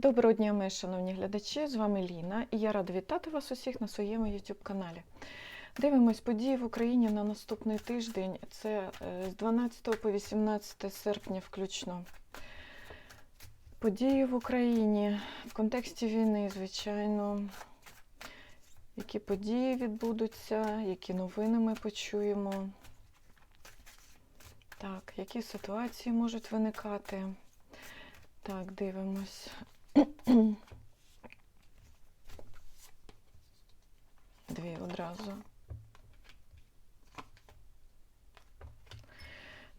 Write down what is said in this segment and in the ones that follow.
Доброго дня, мої шановні глядачі! З вами Ліна, і я рада вітати вас усіх на своєму YouTube каналі. Дивимось події в Україні на наступний тиждень. Це е, з 12 по 18 серпня включно. Події в Україні в контексті війни, звичайно. Які події відбудуться, які новини ми почуємо. Так, які ситуації можуть виникати. Так, дивимось. Дві одразу.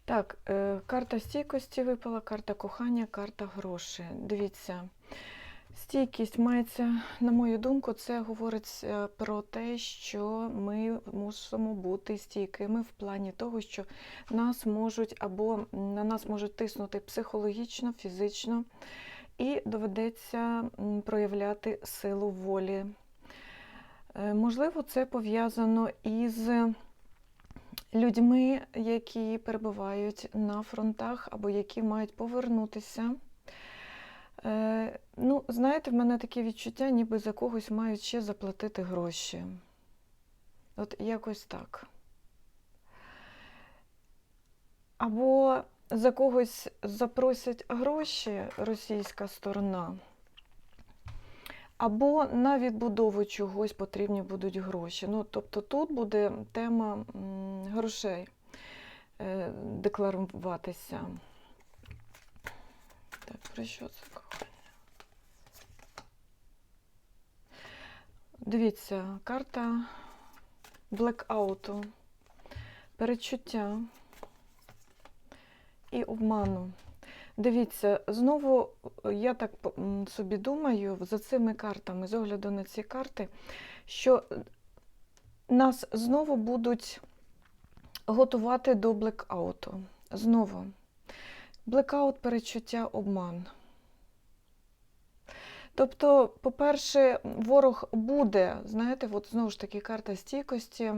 Так, е, карта стійкості випала, карта кохання, карта грошей. Дивіться, стійкість мається, на мою думку, це говорить е, про те, що ми мусимо бути стійкими в плані того, що нас можуть або на нас можуть тиснути психологічно, фізично і доведеться проявляти силу волі. Е, Можливо, це пов'язано із людьми, які перебувають на фронтах або які мають повернутися. Е, Ну, знаєте, в мене таке відчуття, ніби за когось мають ще заплатити гроші. От якось так. Або за когось запросять гроші російська сторона, або на відбудову чогось потрібні будуть гроші. Ну, тобто тут буде тема грошей е, декларуватися. Так, про що це кохання? Дивіться, карта блекауту, перечуття і обману. Дивіться, знову е, я так собі думаю, за цими картами, з огляду на ці карти, що нас знову будуть готувати до блекауту. Знову. Блекаут, перечуття, обман. Тобто, по-перше, ворог буде, знаєте, от знову ж таки карта стійкості,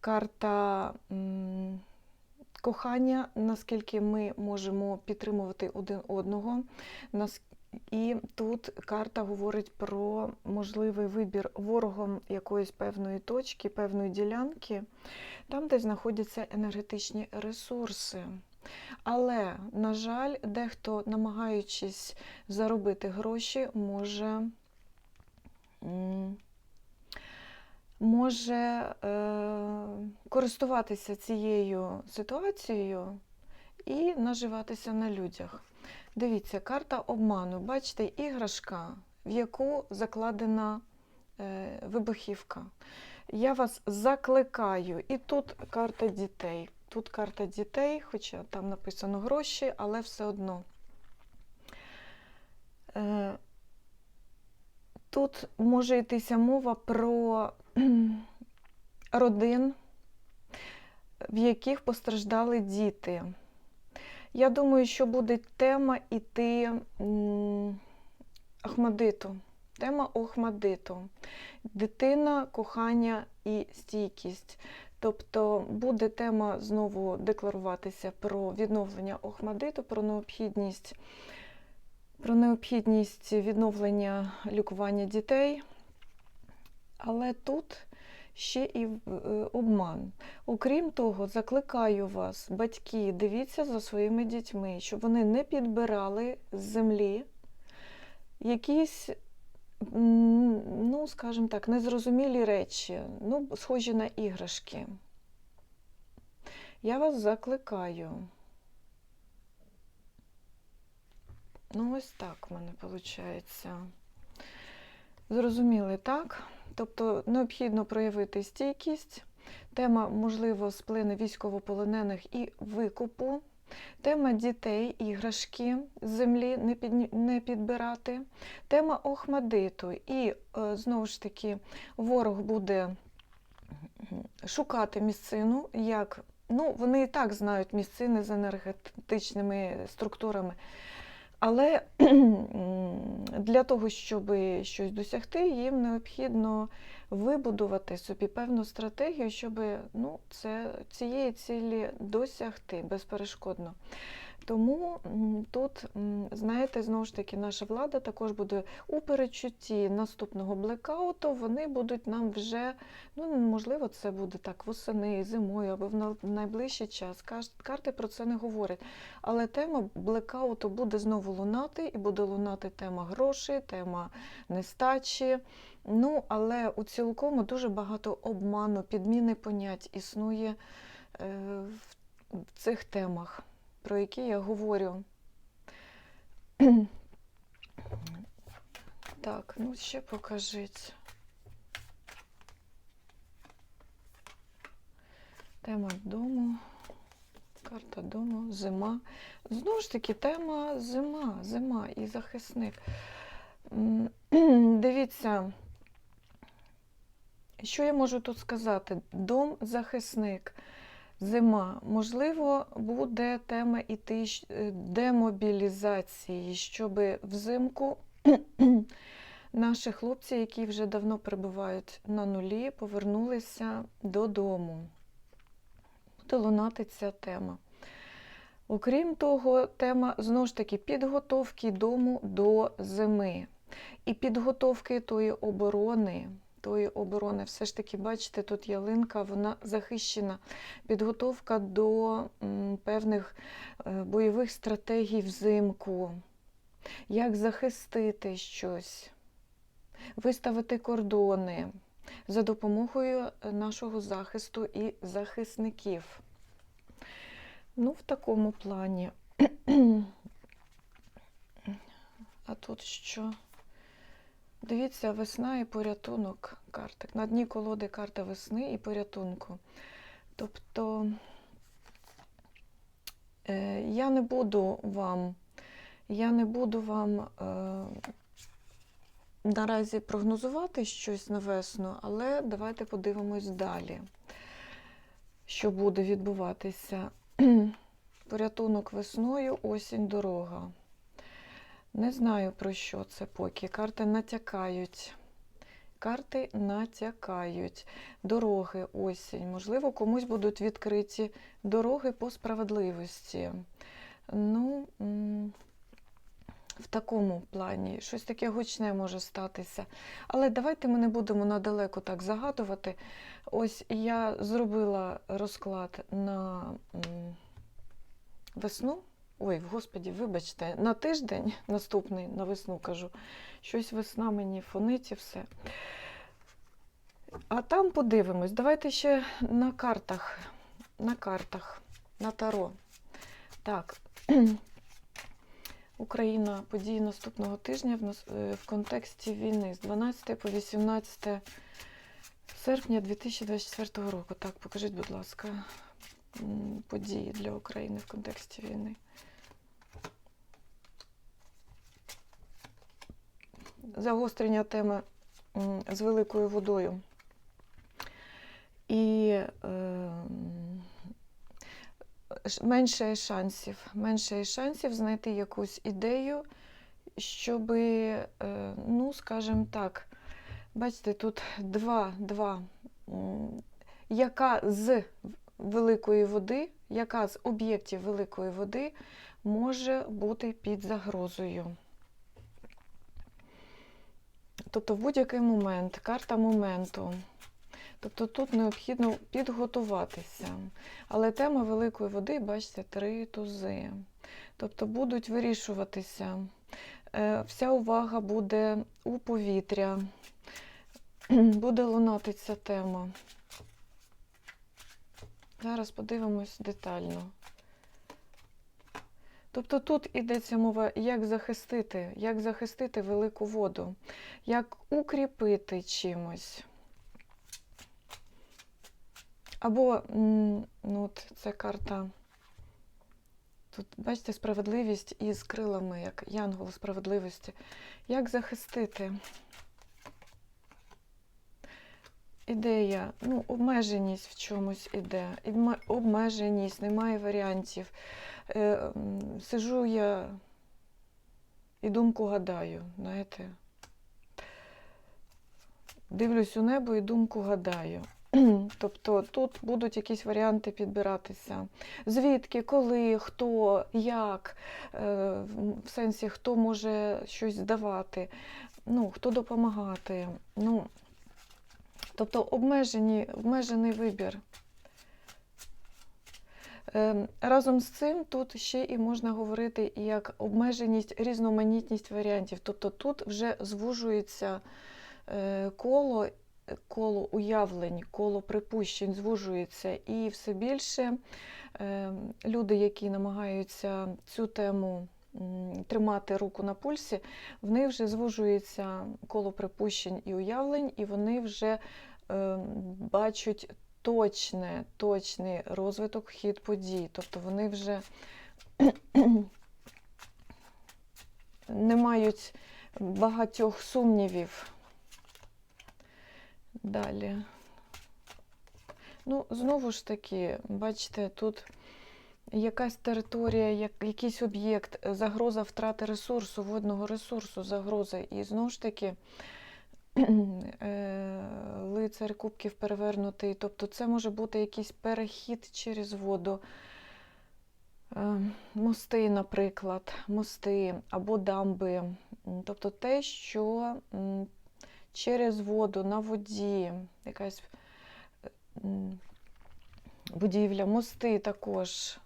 карта кохання, наскільки ми можемо підтримувати один одного. І тут карта говорить про можливий вибір ворогом якоїсь певної точки, певної ділянки, там, де знаходяться енергетичні ресурси. Але, на жаль, дехто, намагаючись заробити гроші, може, може е, користуватися цією ситуацією і наживатися на людях. Дивіться, карта обману. Бачите, іграшка, в яку закладена е, вибухівка. Я вас закликаю, і тут карта дітей. Тут карта дітей, хоча там написано гроші, але все одно. Е, Тут може йтися мова про родин, в яких постраждали діти. Я думаю, що буде тема іти Ахмадиту. Тема Охмадиту. Дитина, кохання і стійкість. Тобто буде тема знову декларуватися про відновлення Охмадиту, про необхідність, про необхідність відновлення лікування дітей. Але тут ще і е, обман. Окрім того, закликаю вас, батьки, дивіться за своїми дітьми, щоб вони не підбирали з землі якісь, ну, скажімо так, незрозумілі речі, ну, схожі на іграшки. Я вас закликаю. Ну, ось так в мене виходить. Зрозуміли, так? Тобто необхідно проявити стійкість. Тема, можливо, сплине військовополонених і викупу. Тема дітей, іграшки з землі не, під, не підбирати. Тема Охмадиту. І е, знову ж таки, ворог буде шукати місцину, як ну, вони і так знають місцини з енергетичними структурами. Але для того, щоб щось досягти, їм необхідно вибудувати собі певну стратегію, щоб ну, це, цієї цілі досягти безперешкодно. Тому тут, знаєте, знову ж таки, наша влада також буде у перечутті наступного блекауту. Вони будуть нам вже, ну можливо, це буде так восени, зимою або в на- найближчий час. Карти про це не говорять. Але тема блекауту буде знову лунати, і буде лунати тема грошей, тема нестачі. Ну, але у цілкому дуже багато обману, підміни понять існує е, в цих темах, про які я говорю. Так, ну ще покажіть. Тема дому. Карта дому, зима. Знову ж таки, тема зима, зима і захисник. Дивіться, що я можу тут сказати? Дом захисник, зима. Можливо, буде тема іти щ- е, демобілізації, щоб взимку наші хлопці, які вже давно перебувають на нулі, повернулися додому. Буде лунати ця тема. Окрім того, тема знову ж таки підготовки дому до зими і підготовки тої оборони. Тої оборони, все ж таки, бачите, тут ялинка, вона захищена. Підготовка до певних е, бойових стратегій взимку, як захистити щось, виставити кордони за допомогою нашого захисту і захисників. Ну, в такому плані. А тут що? Дивіться, весна і порятунок карти. На дні колоди карта весни і порятунку. Тобто е, я не буду вам, я не буду вам е, наразі прогнозувати щось на весну, але давайте подивимось далі, що буде відбуватися. Порятунок весною, осінь, дорога. Не знаю про що це поки. Карти натякають. Карти натякають. Дороги, осінь. Можливо, комусь будуть відкриті дороги по справедливості. Ну, в такому плані щось таке гучне може статися. Але давайте ми не будемо надалеко так загадувати. Ось я зробила розклад на весну. Ой, господі, вибачте, на тиждень наступний, на весну кажу, щось весна мені фонить і все. А там подивимось. Давайте ще на картах, на картах, на таро. Так. Україна події наступного тижня в, е, контексті війни з 12 по 18 серпня 2024 року. Так, покажіть, будь ласка, події для України в контексті війни. Загострення теми з великою водою. І е, менше шансів, менше шансів знайти якусь ідею, щоб, ну, скажімо так, бачите, тут два, два, яка з великої води, яка з об'єктів великої води може бути під загрозою. Тобто в будь-який момент, карта моменту. Тобто тут необхідно підготуватися. Але тема великої води, бачите, три тузи. Тобто будуть вирішуватися. Е, Вся увага буде у повітря, буде лунати ця тема. Зараз подивимось детально. Тобто тут йдеться мова, як захистити, як захистити велику воду, як укріпити чимось. Або, ну це карта. Тут, бачите, справедливість із крилами, як янгол справедливості. Як захистити? Ідея, ну, обмеженість в чомусь іде. Обмеженість, немає варіантів. Е, сижу я і думку гадаю, знаєте. Дивлюсь у небо і думку гадаю. Тобто тут будуть якісь варіанти підбиратися. Звідки, коли, хто, як, е, в сенсі, хто може щось здавати, ну, хто допомагати. Ну, тобто обмежені, обмежений вибір. Е, Разом з цим тут ще і можна говорити як обмеженість, різноманітність варіантів. Тобто тут вже звужується е, коло, коло уявлень, коло припущень звужується, і все більше е, люди, які намагаються цю тему тримати руку на пульсі, в них вже звужується коло припущень і уявлень, і вони вже бачать точне, точний розвиток хід подій. Тобто вони вже не мають багатьох сумнівів. Далі. Ну, знову ж таки, бачите, тут якась територія, як, якийсь об'єкт, загроза втрати ресурсу, водного ресурсу, загроза. І знову ж таки, лицар кубків перевернутий. Тобто це може бути якийсь перехід через воду. Е, Мости, наприклад, мости або дамби. Тобто те, що через воду на воді, якась е, будівля, мости також.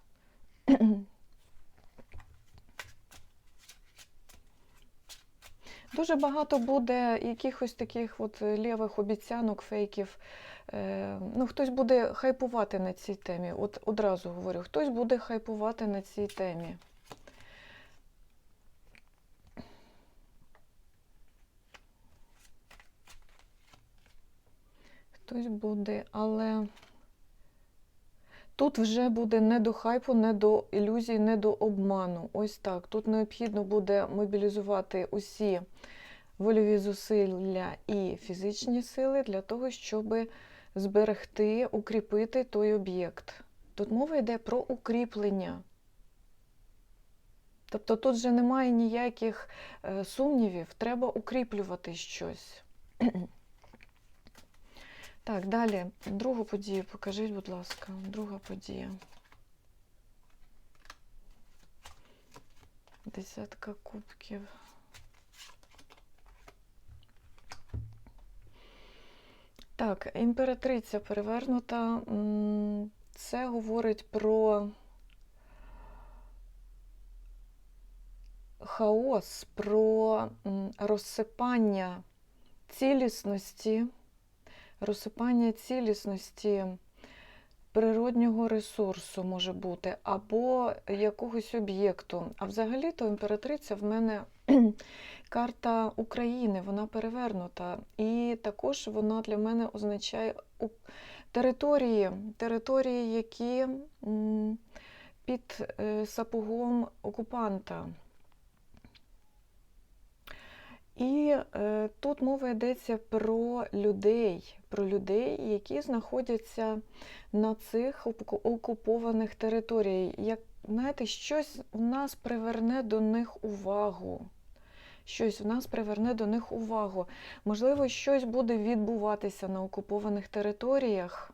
Дуже багато буде якихось таких от лівих обіцянок, фейків. Е, Ну, хтось буде хайпувати на цій темі. От одразу говорю, хтось буде хайпувати на цій темі. Хтось буде, але тут вже буде не до хайпу, не до ілюзій, не до обману. Ось так. Тут необхідно буде мобілізувати усі вольові зусилля і фізичні сили для того, щоб зберегти, укріпити той об'єкт. Тут мова йде про укріплення. Тобто тут вже немає ніяких е, сумнівів, треба укріплювати щось. Так, далі, другу подію покажіть, будь ласка, друга подія. Десятка кубків. Так, імператриця перевернута. Це говорить про хаос, про розсипання цілісності, розсипання цілісності природнього ресурсу може бути, або якогось об'єкту. А взагалі-то імператриця в мене карта України, вона перевернута. І також вона для мене означає території, території, які під е, сапогом окупанта. І е, тут мова йдеться про людей, про людей, які знаходяться на цих окупованих територіях. Як знаєте, щось в нас приверне до них увагу. Щось в нас приверне до них увагу. Можливо, щось буде відбуватися на окупованих територіях.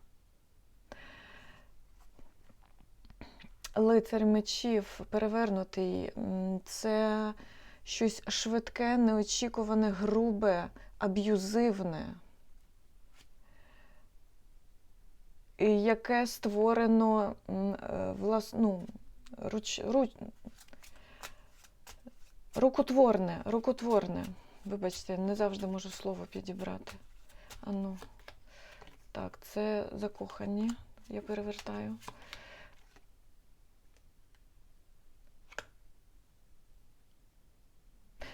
Лицар мечів перевернутий це щось швидке, неочікуване, грубе, аб'юзивне, яке створено е, влас, ну, руч, руч, рукотворне, рукотворне. Вибачте, не завжди можу слово підібрати. Ану. Так, це закохані. Я перевертаю.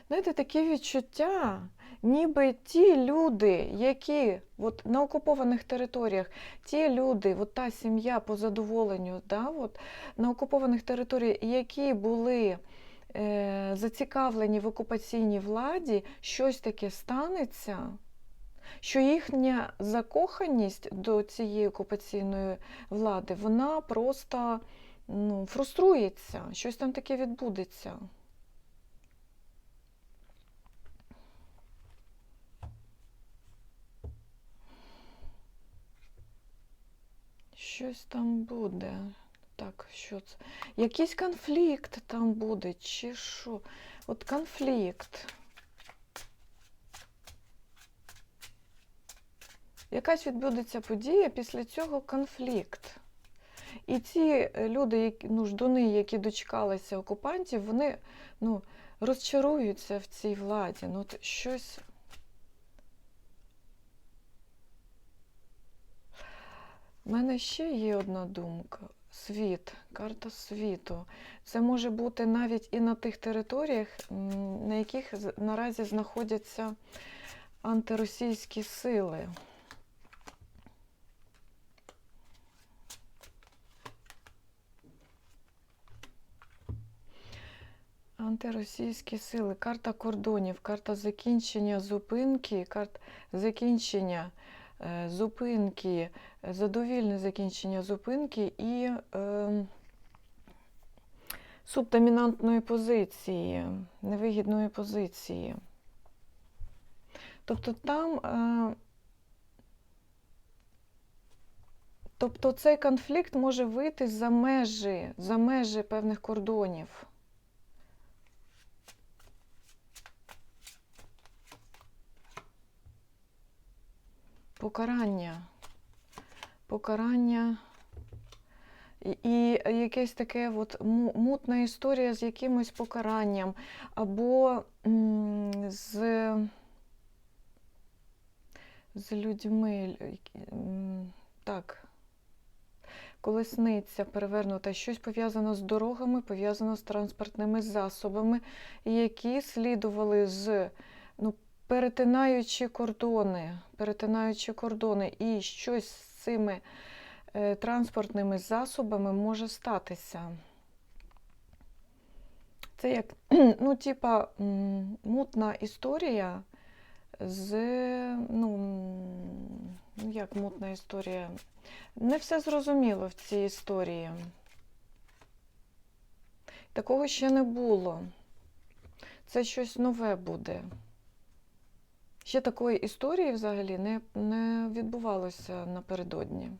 Знаєте, таке відчуття, ніби ті люди, які от, на окупованих територіях, ті люди, от та сім'я по задоволенню, да, от, на окупованих територіях, які були е, зацікавлені в окупаційній владі, щось таке станеться, що їхня закоханість до цієї окупаційної влади, вона просто ну, фруструється, щось там таке відбудеться. Щось там буде. Так, що це? Якийсь конфлікт там буде, чи що? От конфлікт. Якась відбудеться подія, після цього конфлікт. І ці е, люди, які, ну, ждуни, які дочекалися окупантів, вони ну, розчаруються в цій владі. Ну, от щось. У мене ще є одна думка. Світ, карта світу. Це може бути навіть і на тих територіях, на яких наразі знаходяться антиросійські сили. Антиросійські сили, карта кордонів, карта закінчення зупинки, карта закінчення зупинки, е, задовільне закінчення зупинки і е, субдомінантної позиції, невигідної позиції. Тобто там. Е, Тобто цей конфлікт може вийти за межі, за межі певних кордонів. Покарання. Покарання. І, якесь таке от мутна історія з якимось покаранням, або з, з людьми. Так. Колесниця перевернута, щось пов'язано з дорогами, пов'язано з транспортними засобами, які слідували з, ну, перетинаючи кордони, перетинаючи кордони, і щось з цими е, транспортними засобами може статися. Це як, ну, типа, мутна історія з, ну, ну, як мутна історія. Не все зрозуміло в цій історії. Такого ще не було. Це щось нове буде. Ще такої історії взагалі не, не відбувалося напередодні.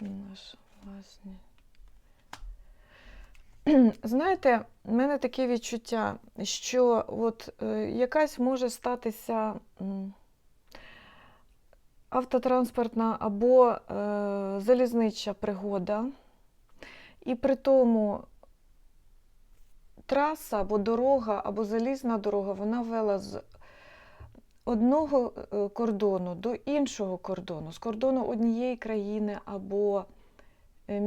Наш власні. Знаєте, в мене таке відчуття, що от е, якась може статися автотранспортна або е, залізнича пригода, і при тому траса або дорога, або залізна дорога, вона вела з одного е, кордону до іншого кордону, з кордону однієї країни або е,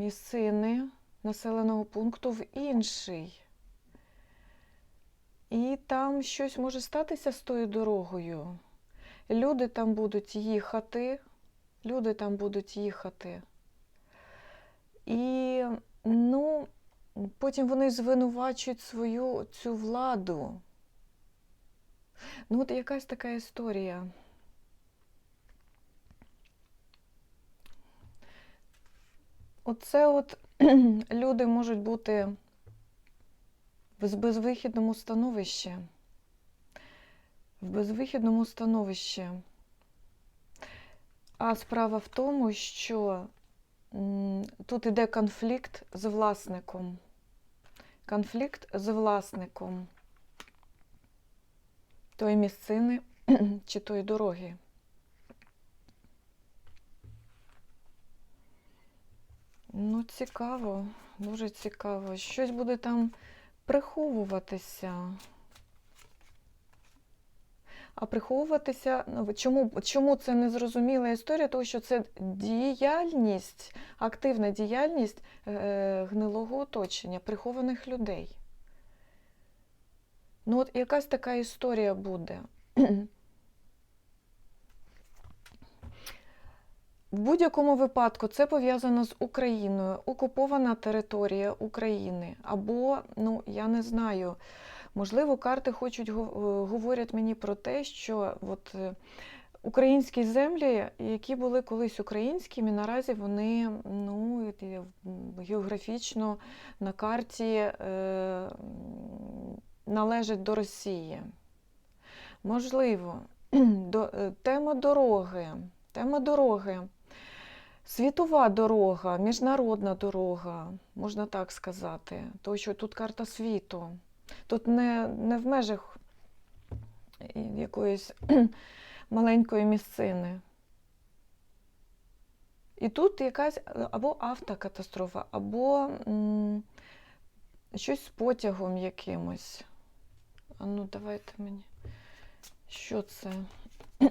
місцини населеного пункту в інший. І там щось може статися з тою дорогою. Люди там будуть їхати, люди там будуть їхати. І, ну, потім вони звинувачують свою цю владу. Ну, от якась така історія. Оце от люди можуть бути в безвихідному становищі. В безвихідному становищі. А справа в тому, що тут іде конфлікт з власником. Конфлікт з власником тої місцини чи тої дороги. Ну, цікаво, дуже цікаво. Щось буде там приховуватися. А приховуватися, ну, чому, чому це незрозуміла історія? Тому що це діяльність, активна діяльність е, гнилого оточення, прихованих людей. Ну, от якась така історія буде. В будь-якому випадку це пов'язано з Україною, окупована територія України. Або, ну, я не знаю, можливо, карти хочуть е, говорять мені про те, що от, е, українські землі, які були колись українськими, наразі вони ну, географічно на карті е, належать до Росії. Можливо, до, е, тема дороги. Тема дороги. Світова дорога, міжнародна дорога, можна так сказати. Тому що тут карта світу. Тут не, не в межах якоїсь маленької місцини. І тут якась е, або автокатастрофа, або м, щось з потягом якимось. А ну, давайте мені. Що це?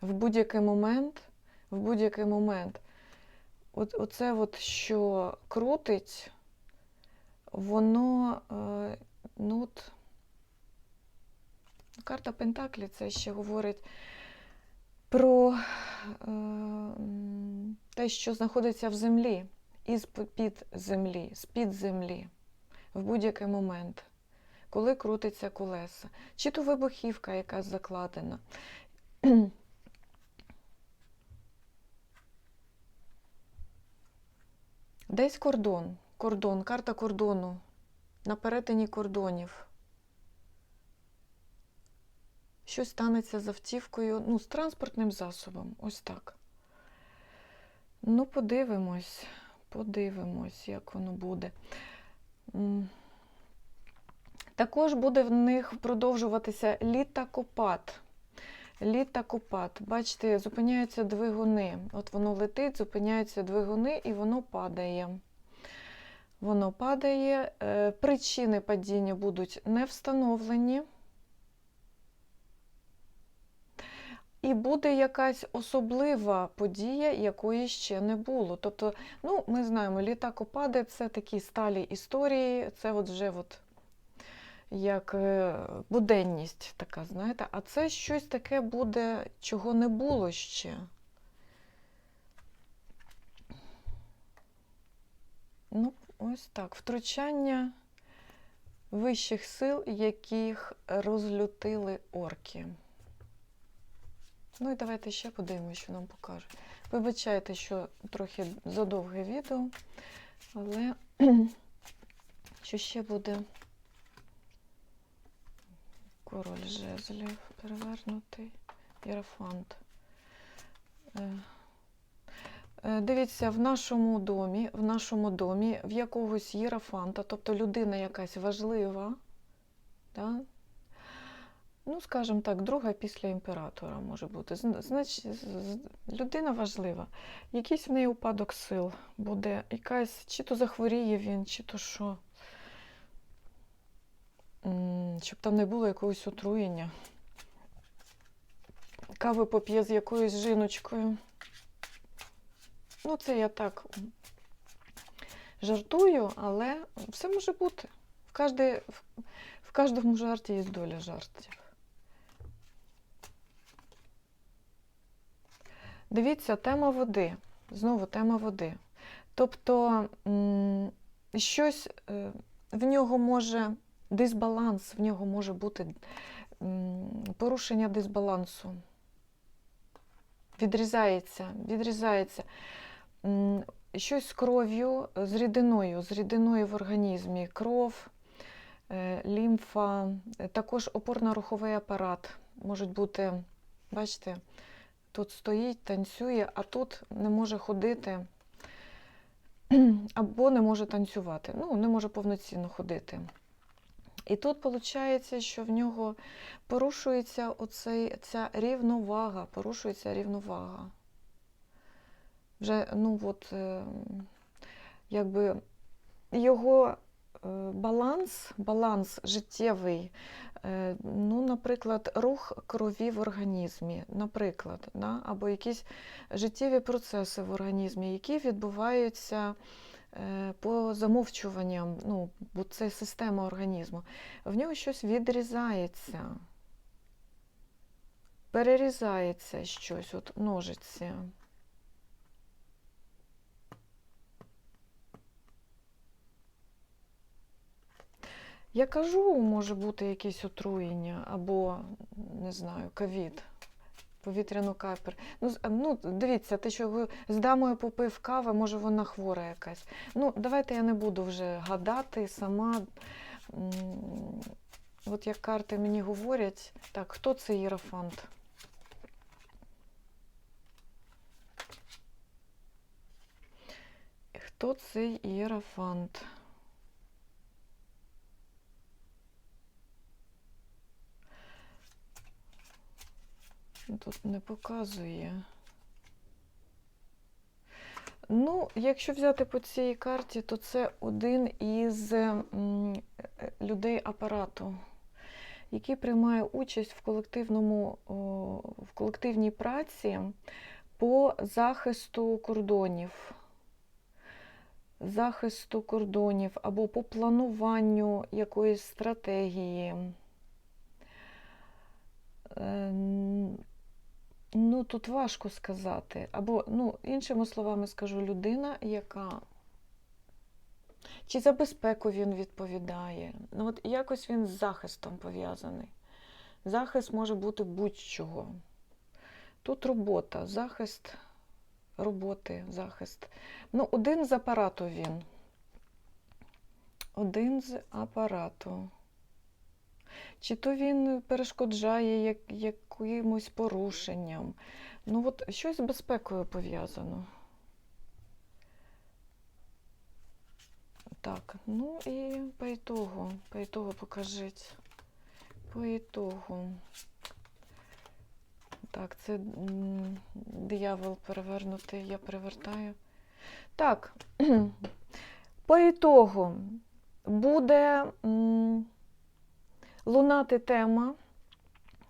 В будь-який момент, в будь-який момент, от, оце от, що крутить, воно, е, ну от, карта Пентаклі це ще говорить про е, те, що знаходиться в землі, із під землі, з-під землі, в будь-який момент, коли крутиться колеса, чи то вибухівка якась закладена. Десь кордон, кордон, карта кордону, на перетині кордонів. Щось станеться з автівкою, ну, з транспортним засобом, ось так. Ну, подивимось, подивимось, як воно буде. Також буде в них продовжуватися літакопад. Літакопад. Бачите, зупиняються двигуни. От воно летить, зупиняються двигуни і воно падає. Воно падає. Е, Причини падіння будуть не встановлені. І буде якась особлива подія, якої ще не було. Тобто, ну, ми знаємо, літакопади це такі сталі історії, це от вже от як е, буденність така, знаєте, а це щось таке буде, чого не було ще. Ну, ось так. Втручання вищих сил, яких розлютили орки. Ну і давайте ще подивимося, що нам покаже. Вибачайте, що трохи задовге відео, але що ще буде король жезлів перевернутий, Єрофант. Е, е, Дивіться, в нашому домі, в нашому домі в якогось єрофанта, тобто людина якась важлива, да? ну, скажімо так, друга після імператора може бути. Значить, людина важлива. Якийсь в неї упадок сил буде, якась, чи то захворіє він, чи то що. Щоб там не було якогось отруєння. Кави поп'є з якоюсь жіночкою. Ну, це я так жартую, але все може бути. В, кожде, в, кожному жарті є доля жартів. Дивіться, тема води. Знову тема води. Тобто щось е, в нього може дисбаланс, в нього може бути порушення дисбалансу. Відрізається, відрізається. Щось з кров'ю, з рідиною, з рідиною в організмі, кров, е, лімфа, е, також опорно-руховий апарат. Можуть бути, бачите, тут стоїть, танцює, а тут не може ходити або не може танцювати. Ну, не може повноцінно ходити. І тут виходить, що в нього порушується оцей, ця рівновага, порушується рівновага. Вже, ну от, е, якби його е, баланс, баланс життєвий, е, ну, наприклад, рух крові в організмі, наприклад, да? або якісь життєві процеси в організмі, які відбуваються по замовчуванням, ну, бо це система організму, в нього щось відрізається, перерізається щось, от ножиці. Я кажу, може бути якесь отруєння або, не знаю, ковід. Повітряну капер. Ну, ну, дивіться, те, що з дамою попив кави, може вона хвора якась. Ну, давайте я не буду вже гадати сама. От як карти мені говорять, так, хто це Єрофант? Хто цей Єрофант? Тут не показує. Ну, якщо взяти по цій карті, то це один із е, людей апарату, який приймає участь в колективному в колективній праці по захисту кордонів. Захисту кордонів або по плануванню якоїсь стратегії. Ну, тут важко сказати. Або, ну, іншими словами скажу, людина, яка. Чи за безпеку він відповідає? Ну, от якось він з захистом пов'язаний. Захист може бути будь-чого. Тут робота, захист роботи, захист. Ну, один з апарату він. Один з апарату. Чи то він перешкоджає як, якимось порушенням. Ну, от щось з безпекою пов'язано. Так, ну і по ітогу, по ітогу покажіть. По ітогу. Так, це диявол перевернутий, я перевертаю. Так, по ітогу буде. Лунати тема.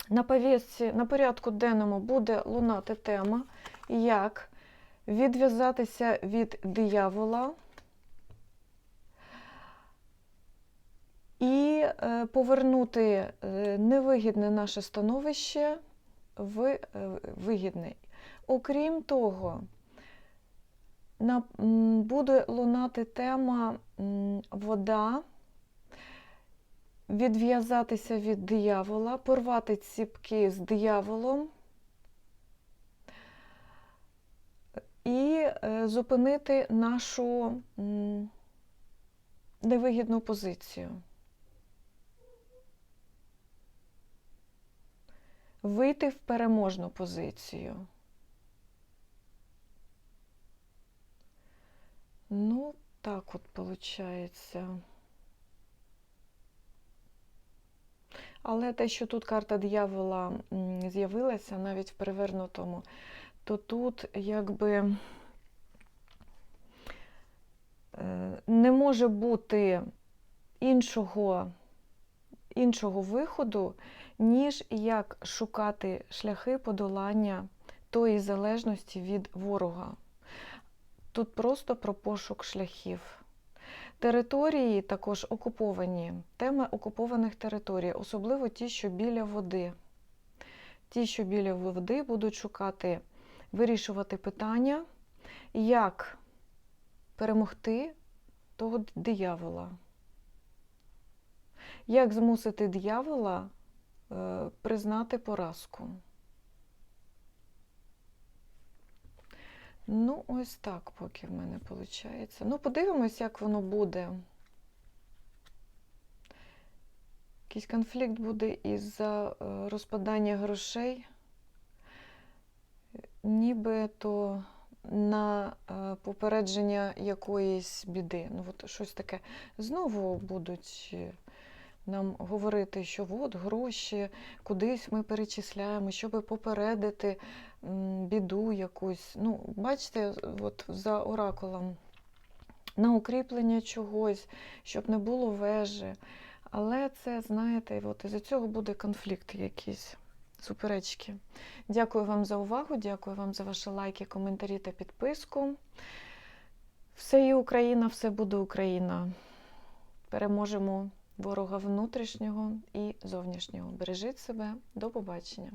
На повістці, на порядку денному буде лунати тема, як відв'язатися від диявола і е, повернути е, невигідне наше становище в е, вигідне. Окрім того, буде лунати тема вода відв'язатися від диявола, порвати ціпки з дияволом і е, зупинити нашу невигідну позицію. Вийти в переможну позицію. Ну, так от виходить. Але те, що тут карта диявола з'явилася навіть в перевернутому, то тут якби е, не може бути іншого, іншого виходу, ніж як шукати шляхи подолання тої залежності від ворога. Тут просто про пошук шляхів. Території також окуповані. Тема окупованих територій, особливо ті, що біля води. Ті, що біля води, будуть шукати, вирішувати питання, як перемогти того диявола. Як змусити диявола е, признати поразку. Ну, ось так поки в мене виходить. Ну, подивимось, як воно буде. Якийсь конфлікт буде із-за е, розпадання грошей, нібито на е, попередження якоїсь біди. Ну, от щось таке. Знову будуть е, нам говорити, що от гроші кудись ми перечисляємо, щоб попередити біду якусь. Ну, бачите, от за оракулом на укріплення чогось, щоб не було вежі. Але це, знаєте, от із-за цього буде конфлікт якийсь, суперечки. Дякую вам за увагу, дякую вам за ваші лайки, коментарі та підписку. Все є Україна, все буде Україна. Переможемо ворога внутрішнього і зовнішнього. Бережіть себе, до побачення.